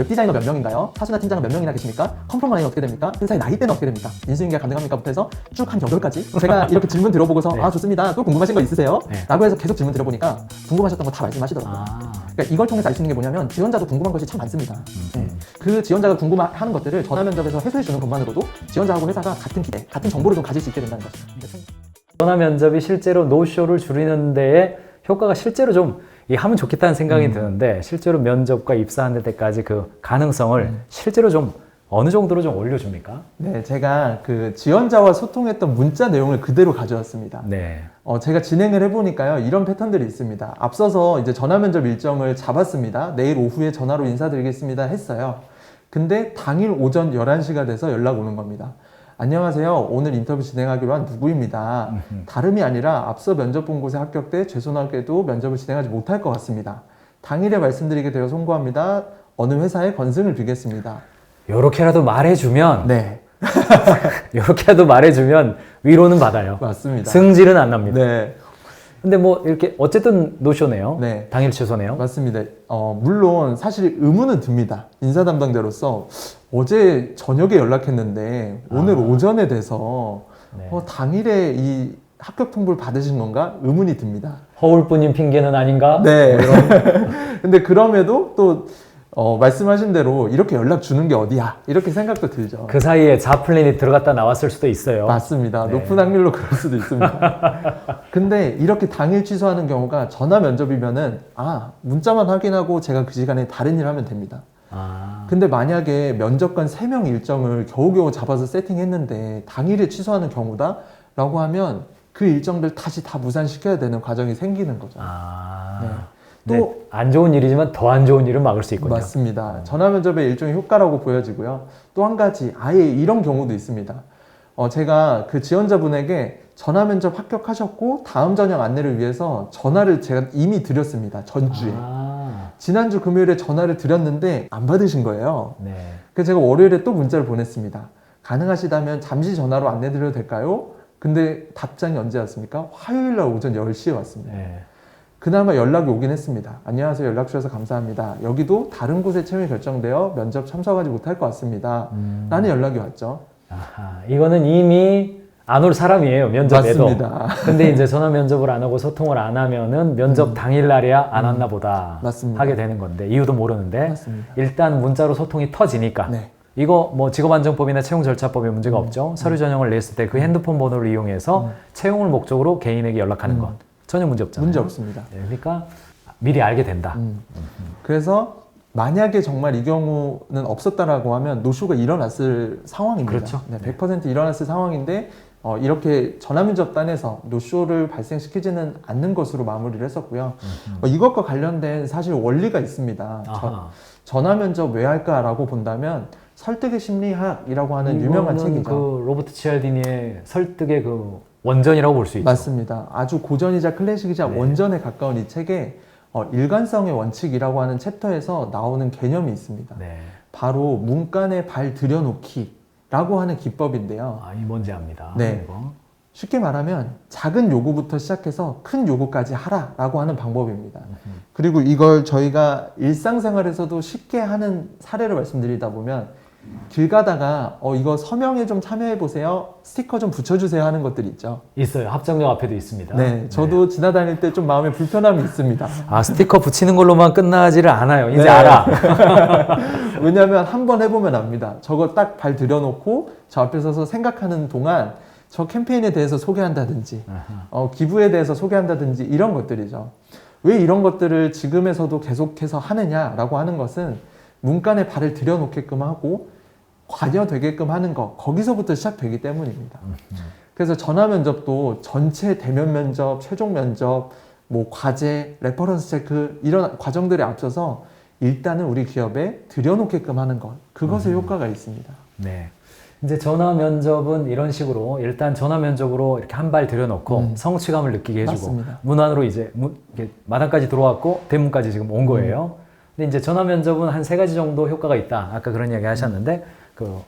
웹 디자이너 몇 명인가요? 사수나 팀장은 몇 명이나 계십니까? 컴프로머 라인 어떻게 됩니까? 회사의 나이대는 어떻게 됩니까? 인수인계가 가능합니까?부터 해서 쭉한 여덟 가지 제가 이렇게 질문 들어보고서 네. 아 좋습니다. 또 궁금하신 거 있으세요? 네. 라고 해서 계속 질문 들어보니까 궁금하셨던 거 다 말씀하시더라고요. 아, 그러니까 이걸 통해서 알 수 있는 게 뭐냐면 지원자도 궁금한 것이 참 많습니다. 음. 네. 그 지원자가 궁금해하는 것들을 전화 면접에서 해소해 주는 것만으로도 지원자하고 회사가 같은 기대, 같은 정보를 좀 가질 수 있게 된다는 거죠. 전화 면접이 실제로 노쇼를 줄이는 데에 효과가 실제로 좀 이 하면 좋겠다는 생각이 음. 드는데 실제로 면접과 입사하는 데까지 그 가능성을 음. 실제로 좀 어느 정도로 좀 올려줍니까? 네, 제가 그 지원자와 소통했던 문자 내용을 그대로 가져왔습니다. 네. 어, 제가 진행을 해보니까요, 이런 패턴들이 있습니다. 앞서서 이제 전화 면접 일정을 잡았습니다. 내일 오후에 전화로 인사드리겠습니다. 했어요. 근데 당일 오전 11시가 돼서 연락 오는 겁니다. 안녕하세요. 오늘 인터뷰 진행하기로 한 누구입니다. 다름이 아니라 앞서 면접 본 곳에 합격돼 죄송하게도 면접을 진행하지 못할 것 같습니다. 당일에 말씀드리게 되어 송구합니다. 어느 회사에 건승을 빌겠습니다. 요렇게라도 말해주면 네, 요렇게라도 말해주면 위로는 받아요. 맞습니다. 승질은 안 납니다. 네, 근데 뭐 이렇게 어쨌든 노쇼네요. 네. 당일 취소네요. 맞습니다. 어, 물론 사실 의문은 듭니다. 인사 담당자로서 어제 저녁에 연락했는데 오늘 아. 오전에 돼서 네. 어, 당일에 이 합격 통보를 받으신 건가 의문이 듭니다. 허울뿐인 핑계는 아닌가? 네. 근데 그럼에도 또 어, 말씀하신 대로 이렇게 연락 주는 게 어디야 이렇게 생각도 들죠. 그 사이에 자플린이 들어갔다 나왔을 수도 있어요. 맞습니다. 네. 높은 확률로 그럴 수도 있습니다. 근데 이렇게 당일 취소하는 경우가 전화 면접이면은 아 문자만 확인하고 제가 그 시간에 다른 일 하면 됩니다. 아, 근데 만약에 면접관 3명 일정을 겨우겨우 잡아서 세팅했는데 당일에 취소하는 경우다? 라고 하면 그 일정들 다시 다 무산시켜야 되는 과정이 생기는 거죠. 아. 네. 네. 또- 안 좋은 일이지만 더 안 좋은 일은 막을 수 있군요. 맞습니다. 전화 면접의 일종의 효과라고 보여지고요. 또 한 가지, 아예 이런 경우도 있습니다. 어, 제가 그 지원자분에게 전화 면접 합격하셨고 다음 저녁 안내를 위해서 전화를 제가 이미 드렸습니다. 전주에. 아, 지난주 금요일에 전화를 드렸는데 안 받으신 거예요. 네. 그래서 제가 월요일에 또 문자를 보냈습니다. 가능하시다면 잠시 전화로 안내드려도 될까요? 근데 답장이 언제 왔습니까? 화요일 날 오전 10시에 왔습니다. 네. 그나마 연락이 오긴 했습니다. 안녕하세요. 연락 주셔서 감사합니다. 여기도 다른 곳에 채용이 결정되어 면접 참석하지 못할 것 같습니다. 음. 라는 연락이 왔죠. 아하, 이거는 이미 안 올 사람이에요 면접에도. 맞습니다. 근데 이제 전화 면접을 안 하고 소통을 안 하면은 면접 당일 날이야 안 왔나 보다 음. 맞습니다. 하게 되는 건데 이유도 모르는데 맞습니다. 일단 문자로 소통이 터지니까 네. 이거 뭐 직업안정법이나 채용 절차법에 문제가 없죠. 서류 전형을 냈을 때 그 핸드폰 번호를 이용해서 음. 채용을 목적으로 개인에게 연락하는 음. 것 전혀 문제 없잖아요. 문제 없습니다. 네, 그러니까 미리 알게 된다. 음. 그래서 만약에 정말 이 경우는 없었다라고 하면 노쇼가 일어났을 상황입니다. 그렇죠. 네, 100% 일어났을 상황인데 어, 이렇게 전화면접단에서 노쇼를 발생시키지는 않는 것으로 마무리를 했었고요. 어, 이것과 관련된 사실 원리가 있습니다. 아하. 전화면접 왜 할까라고 본다면 설득의 심리학이라고 하는 유명한 책이죠. 그 로버트 치알디니의 설득의 그 원전이라고 볼 수 있죠. 맞습니다. 아주 고전이자 클래식이자 네. 원전에 가까운 이 책에 어, 일관성의 원칙이라고 하는 챕터에서 나오는 개념이 있습니다. 네. 바로 문간에 발 들여놓기라고 하는 기법인데요. 아, 이 뭔지 압니다. 네. 이거. 쉽게 말하면 작은 요구부터 시작해서 큰 요구까지 하라라고 하는 방법입니다. 그리고 이걸 저희가 일상생활에서도 쉽게 하는 사례를 말씀드리다 보면 길 가다가 어 이거 서명에 좀 참여해 보세요. 스티커 좀 붙여주세요 하는 것들 있죠. 있어요. 합정역 앞에도 있습니다. 네, 저도 지나다닐 때 좀 마음에 불편함이 있습니다. 아 스티커 붙이는 걸로만 끝나지를 않아요. 이제 네. 알아. 왜냐하면 한 번 해보면 압니다. 저거 딱 발 들여놓고 저 앞에 서서 생각하는 동안 저 캠페인에 대해서 소개한다든지. 어, 기부에 대해서 소개한다든지 이런 것들이죠. 왜 이런 것들을 지금에서도 계속해서 하느냐라고 하는 것은 문간에 발을 들여놓게끔 하고 관여되게끔 하는 것 거기서부터 시작되기 때문입니다. 그래서 전화 면접도 전체 대면 면접, 최종 면접, 뭐 과제, 레퍼런스 체크 이런 과정들에 앞서서 일단은 우리 기업에 들여놓게끔 하는 것 그것에 효과가 있습니다. 네. 이제 전화 면접은 이런 식으로 일단 전화 면접으로 이렇게 한 발 들여놓고 음. 성취감을 느끼게 해주고 맞습니다. 문 안으로 이제 문, 마당까지 들어왔고 대문까지 지금 온 거예요. 음. 근데 이제 전화 면접은 한 세 가지 정도 효과가 있다. 아까 그런 이야기 하셨는데 그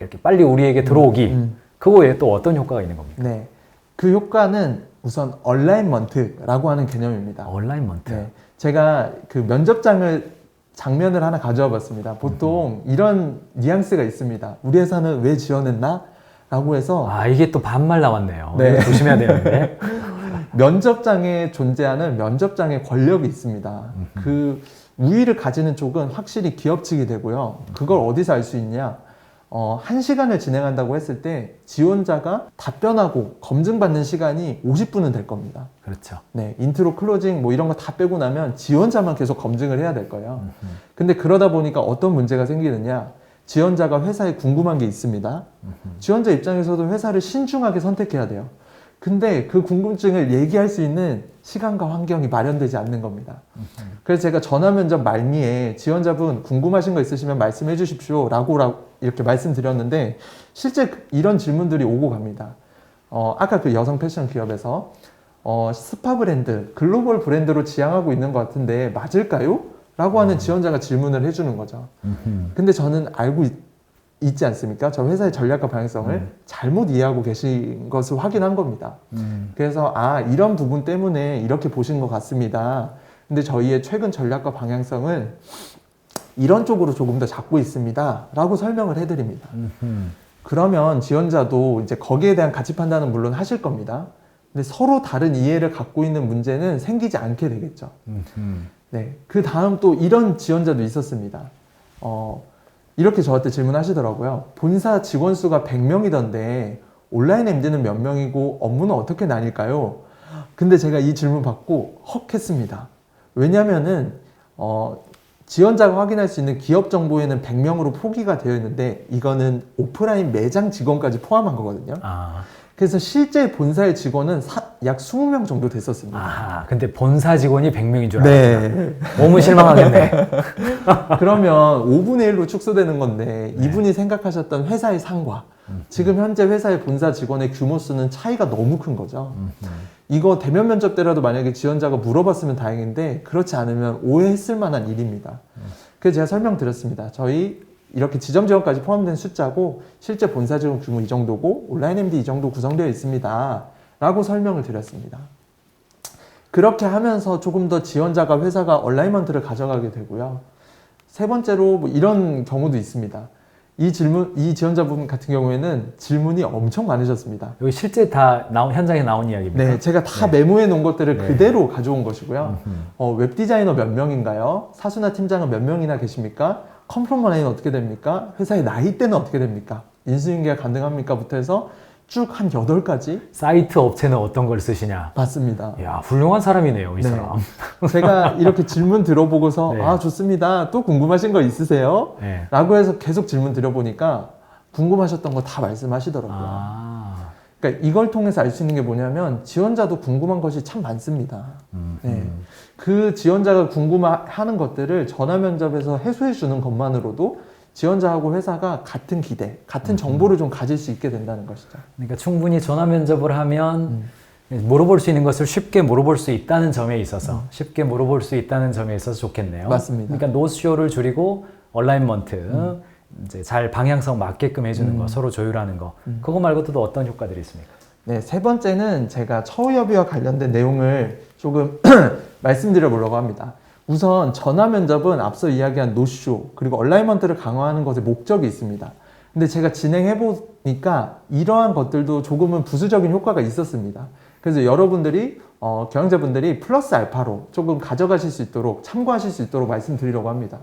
이렇게 빨리 우리에게 들어오기 음. 그거 외에 또 어떤 효과가 있는 겁니까? 네, 그 효과는 우선 얼라인먼트라고 하는 개념입니다. 온라인먼트. 네, 제가 그 면접장을 장면을 하나 가져와 봤습니다. 보통 이런 뉘앙스가 있습니다. 우리 회사는 왜 지원했나? 라고 해서 아 이게 또 반말 나왔네요. 네. 조심해야 되는데. 면접장에 존재하는 면접장의 권력이 있습니다. 그 우위를 가지는 쪽은 확실히 기업 측이 되고요. 그걸 어디서 알 수 있냐? 어, 한 시간을 진행한다고 했을 때 지원자가 답변하고 검증받는 시간이 50분은 될 겁니다. 그렇죠. 네, 인트로, 클로징 뭐 이런 거 다 빼고 나면 지원자만 계속 검증을 해야 될 거예요. 근데 그러다 보니까 어떤 문제가 생기느냐? 지원자가 회사에 궁금한 게 있습니다. 지원자 입장에서도 회사를 신중하게 선택해야 돼요. 근데 그 궁금증을 얘기할 수 있는 시간과 환경이 마련되지 않는 겁니다. 그래서 제가 전화 면접 말미에 지원자분 궁금하신 거 있으시면 말씀해 주십시오. 라고 라- 이렇게 말씀드렸는데 실제 그- 이런 질문들이 오고 갑니다. 어, 아까 그 여성 패션 기업에서 어, 스파 브랜드, 글로벌 브랜드로 지향하고 있는 것 같은데 맞을까요? 라고 하는 지원자가 질문을 해주는 거죠. 근데 저는 알고 있, 지 않습니까? 저 회사의 전략과 방향성을 음. 잘못 이해하고 계신 것을 확인한 겁니다. 그래서 아 이런 부분 때문에 이렇게 보신 것 같습니다. 근데 저희의 최근 전략과 방향성은 이런 쪽으로 조금 더 잡고 있습니다.라고 설명을 해드립니다. 그러면 지원자도 이제 거기에 대한 가치 판단은 물론 하실 겁니다. 근데 서로 다른 이해를 갖고 있는 문제는 생기지 않게 되겠죠. 네. 그 다음 또 이런 지원자도 있었습니다. 어, 이렇게 저한테 질문하시더라고요. 본사 직원 수가 100명이던데 온라인 MD는 몇 명이고 업무는 어떻게 나뉠까요? 근데 제가 이 질문 받고 헉 했습니다. 왜냐면은, 어, 지원자가 확인할 수 있는 기업 정보에는 100명으로 포기가 되어 있는데 이거는 오프라인 매장 직원까지 포함한 거거든요. 아, 그래서 실제 본사의 직원은 사- 약 20명 정도 됐었습니다. 아, 근데 본사 직원이 100명인 줄 알았어요. 네. 너무 실망하겠네. 그러면 5분의 1로 축소되는 건데 이분이 생각하셨던 회사의 상과 지금 현재 회사의 본사 직원의 규모 수는 차이가 너무 큰 거죠. 이거 대면 면접 때라도 만약에 지원자가 물어봤으면 다행인데 그렇지 않으면 오해했을 만한 일입니다. 그래서 제가 설명드렸습니다. 저희 이렇게 지점 지원까지 포함된 숫자고 실제 본사 직원 규모 이 정도고 온라인 MD 이 정도 구성되어 있습니다. 라고 설명을 드렸습니다. 그렇게 하면서 조금 더 지원자가 회사가 얼라이먼트를 가져가게 되고요. 세 번째로 뭐 이런 경우도 있습니다. 이 질문, 이 지원자분 같은 경우에는 질문이 엄청 많으셨습니다. 여기 실제 다 나온 현장에 나온 이야기입니다. 네, 제가 다 네. 메모해 놓은 것들을 네. 그대로 가져온 것이고요. 어, 웹 디자이너 몇 명인가요? 사수나 팀장은 몇 명이나 계십니까? 컴프롬 라인 어떻게 됩니까? 회사의 나이대는 어떻게 됩니까? 인수인계가 가능합니까?부터 해서 쭉 한 8가지 사이트 업체는 어떤 걸 쓰시냐? 맞습니다. 야 훌륭한 사람이네요, 이 네. 사람. 제가 이렇게 질문 들어보고서 네. 아 좋습니다. 또 궁금하신 거 있으세요? 네. 라고 해서 계속 질문 드려보니까 궁금하셨던 거 다 말씀하시더라고요. 아, 그러니까 이걸 통해서 알 수 있는 게 뭐냐면 지원자도 궁금한 것이 참 많습니다. 음, 네. 음. 그 지원자가 궁금해하는 것들을 전화 면접에서 해소해 주는 것만으로도 지원자하고 회사가 같은 기대, 같은 정보를 좀 가질 수 있게 된다는 것이죠. 그러니까 충분히 전화 면접을 하면 음. 물어볼 수 있는 것을 쉽게 물어볼 수 있다는 점에 있어서 쉽게 물어볼 수 있다는 점에 있어서 좋겠네요. 음. 맞습니다. 그러니까 노쇼를 줄이고 얼라인먼트 이제 잘 방향성 맞게끔 해주는 거, 음. 서로 조율하는 거. 음. 그거 말고도 또 어떤 효과들이 있습니까? 네, 세 번째는 제가 처우협의와 관련된 내용을 조금 말씀드려 보려고 합니다. 우선 전화 면접은 앞서 이야기한 노쇼 그리고 얼라이먼트를 강화하는 것에 목적이 있습니다. 근데 제가 진행해 보니까 이러한 것들도 조금은 부수적인 효과가 있었습니다. 그래서 여러분들이 어, 경영자분들이 플러스 알파로 조금 가져가실 수 있도록 참고하실 수 있도록 말씀드리려고 합니다.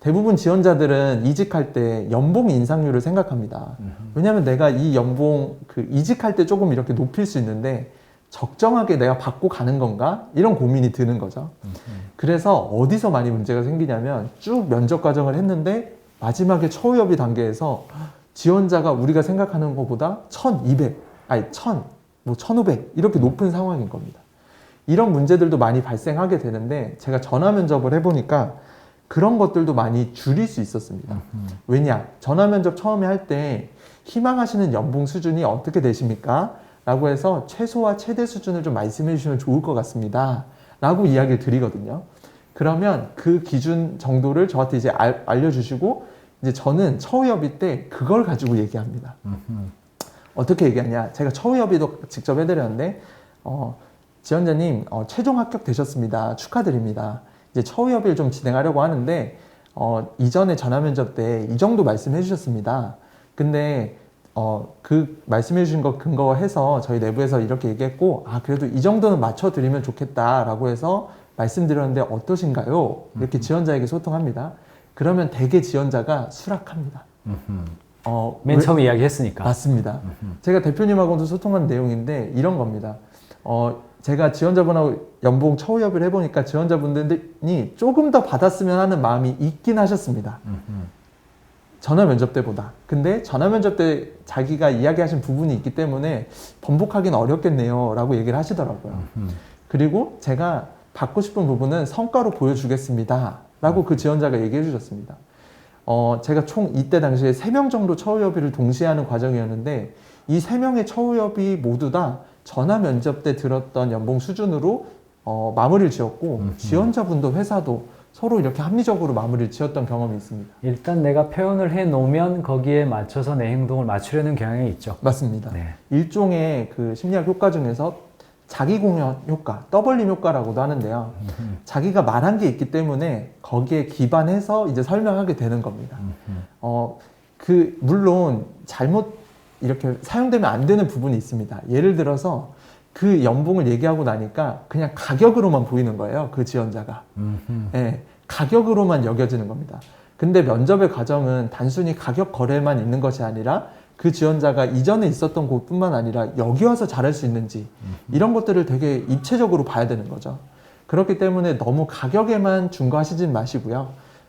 대부분 지원자들은 이직할 때 연봉 인상률을 생각합니다. 왜냐하면 내가 이 연봉 그 이직할 때 조금 이렇게 높일 수 있는데 적정하게 내가 받고 가는 건가 이런 고민이 드는 거죠. 그래서 어디서 많이 문제가 생기냐면 쭉 면접 과정을 했는데 마지막에 처우협의 단계에서 지원자가 우리가 생각하는 것보다 1200, 아니 1000, 뭐 1500 이렇게 높은 상황인 겁니다. 이런 문제들도 많이 발생하게 되는데 제가 전화 면접을 해보니까 그런 것들도 많이 줄일 수 있었습니다. 왜냐? 전화 면접 처음에 할 때 희망하시는 연봉 수준이 어떻게 되십니까? 라고 해서 최소와 최대 수준을 좀 말씀해 주시면 좋을 것 같습니다. 라고 이야기를 드리거든요. 그러면 그 기준 정도를 저한테 이제 알, 알려주시고 이제 저는 처우협의 때 그걸 가지고 얘기합니다. 어떻게 얘기하냐? 제가 처우협의도 직접 해드렸는데 어, 지원자님 어, 최종 합격 되셨습니다. 축하드립니다. 이제 처우 협의를 좀 진행하려고 하는데 어, 이전에 전화 면접 때 이 정도 말씀해 주셨습니다. 근데 어, 그 말씀해 주신 거 근거해서 저희 내부에서 이렇게 얘기했고 아 그래도 이 정도는 맞춰 드리면 좋겠다라고 해서 말씀드렸는데 어떠신가요? 이렇게 지원자에게 소통합니다. 그러면 대개 지원자가 수락합니다. 어, 맨 왜- 처음 이야기했으니까. 맞습니다. 제가 대표님하고도 소통한 내용인데 이런 겁니다. 어, 제가 지원자분하고 연봉 처우 협의를 해보니까 지원자분들이 조금 더 받았으면 하는 마음이 있긴 하셨습니다. 전화 면접 때보다. 근데 전화 면접 때 자기가 이야기하신 부분이 있기 때문에 번복하기는 어렵겠네요. 라고 얘기를 하시더라고요. 그리고 제가 받고 싶은 부분은 성과로 보여주겠습니다. 라고 그 지원자가 얘기해 주셨습니다. 어, 제가 총 이때 당시에 3명 정도 처우협의를 동시에 하는 과정이었는데 이 3명의 처우협의 모두 다 전화 면접 때 들었던 연봉 수준으로 어, 마무리를 지었고. 지원자분도 회사도 서로 이렇게 합리적으로 마무리를 지었던 경험이 있습니다. 일단 내가 표현을 해 놓으면 거기에 맞춰서 내 행동을 맞추려는 경향이 있죠. 맞습니다. 네. 일종의 그 심리학 효과 중에서 자기 공연 효과, 떠벌림 효과라고도 하는데요. 음흠. 자기가 말한 게 있기 때문에 거기에 기반해서 이제 설명하게 되는 겁니다. 음흠. 어, 그, 물론 잘못 이렇게 사용되면 안 되는 부분이 있습니다. 예를 들어서 그 연봉을 얘기하고 나니까 그냥 가격으로만 보이는 거예요. 그 지원자가. 예, 가격으로만 여겨지는 겁니다. 근데 면접의 과정은 단순히 가격 거래만 있는 것이 아니라 그 지원자가 이전에 있었던 곳뿐만 아니라 여기 와서 잘할 수 있는지 이런 것들을 되게 입체적으로 봐야 되는 거죠. 그렇기 때문에 너무 가격에만 준거하시진 마시고요.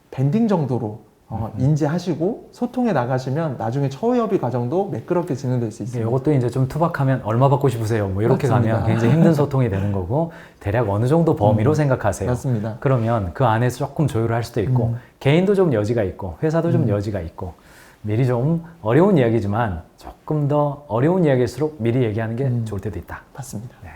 밴딩 정도로 어, 인지하시고 소통해 나가시면 나중에 처우협의 과정도 매끄럽게 진행될 수 있습니다. 이것도 이제 좀 투박하면 얼마 받고 싶으세요? 뭐 이렇게 맞습니다. 가면 굉장히 힘든 소통이 되는 거고 대략 어느 정도 범위로 생각하세요. 맞습니다. 그러면 그 안에서 조금 조율을 할 수도 있고 음. 개인도 좀 여지가 있고 회사도 좀 음. 여지가 있고 미리 좀 어려운 이야기지만 조금 더 어려운 이야기일수록 미리 얘기하는 게 음. 좋을 때도 있다. 맞습니다. 네.